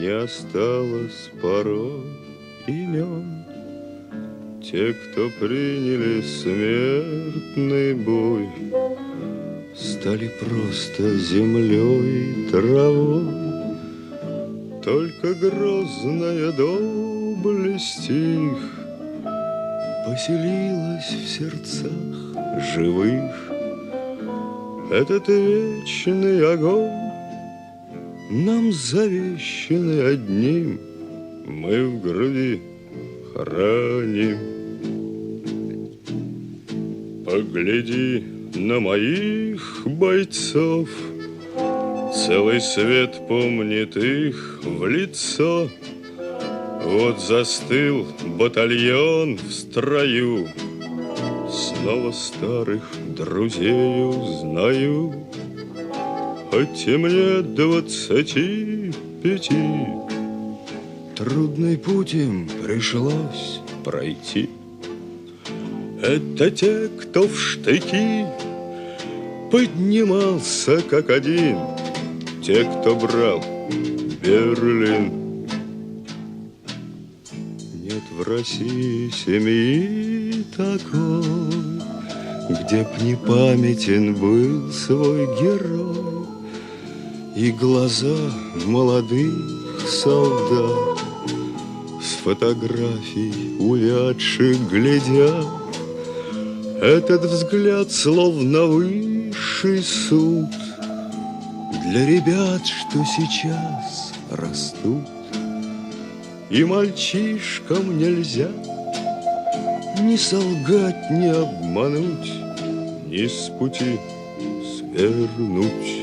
Не осталось порой имен. Те, кто приняли смертный бой Стали просто землей и травой. Только грозная доблесть их Поселилась в сердцах живых. Этот вечный огонь нам завещаны одним, мы в груди храним. Погляди на моих бойцов, Целый свет помнит их в лицо. Вот застыл батальон в строю, Снова старых друзей узнаю. И мне двадцати пяти, Трудный путь им пришлось пройти. Это те, кто в штыки Поднимался как один, Те, кто брал Берлин. Нет в России семьи такой, Где б не памятен был свой герой. И глаза молодых солдат С фотографий увядших глядят. Этот взгляд словно высший суд Для ребят, что сейчас растут. И мальчишкам нельзя Ни солгать, ни обмануть Ни с пути свернуть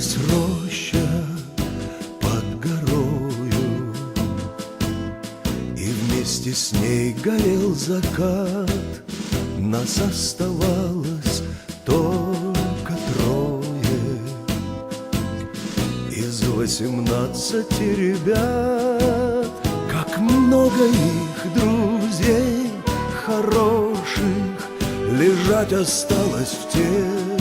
Дымилась роща под горою, И вместе с ней горел закат. Нас оставалось только трое Из восемнадцати ребят Как много их друзей хороших Лежать осталось в темноте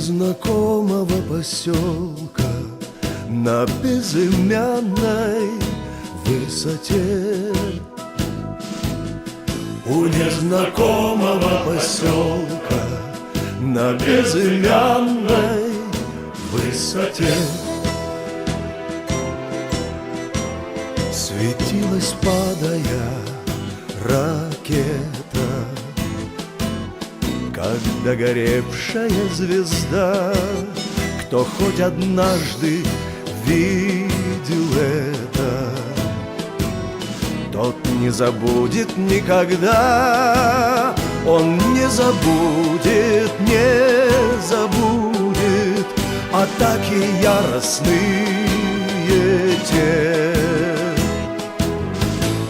незнакомого поселка На безымянной высоте. У незнакомого поселка На безымянной высоте. Светилась, падая, ракета Как догоревшая звезда Кто хоть однажды видел это Тот не забудет никогда Он не забудет, не забудет Атаки яростные те.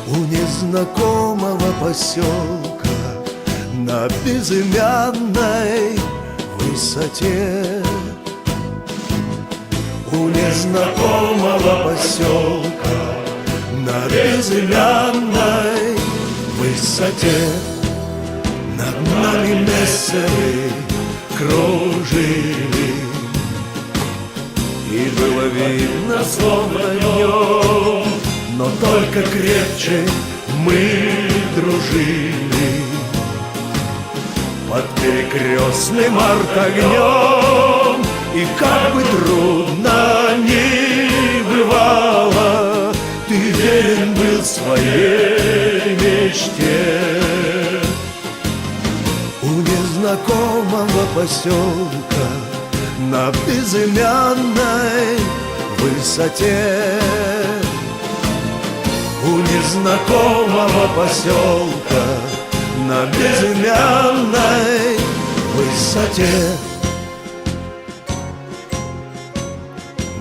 У незнакомого поселка На безымянной высоте. У незнакомого поселка На безымянной высоте. Над нами мессеры кружили. И было видно, словно днем но только крепче мы дружили Под перекрестным артогнем И как бы трудно ни бывало Ты верен был своей мечте. У незнакомого поселка На безымянной высоте. У незнакомого поселка на безымянной высоте.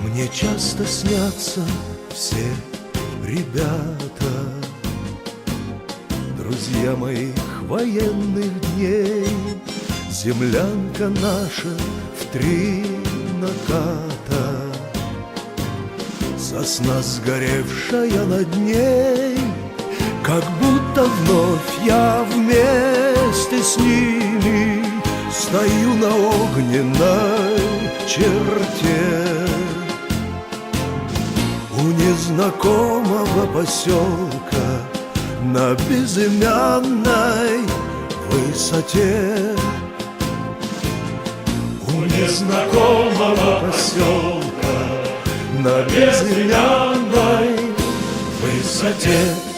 Мне часто снятся все ребята, Друзья моих военных дней, Землянка наша в три наката. Сосна сгоревшая над ней, Как будто вновь я вместе с ними Стою на огненной черте. У незнакомого поселка На безымянной высоте У незнакомого поселка На безымянной высоте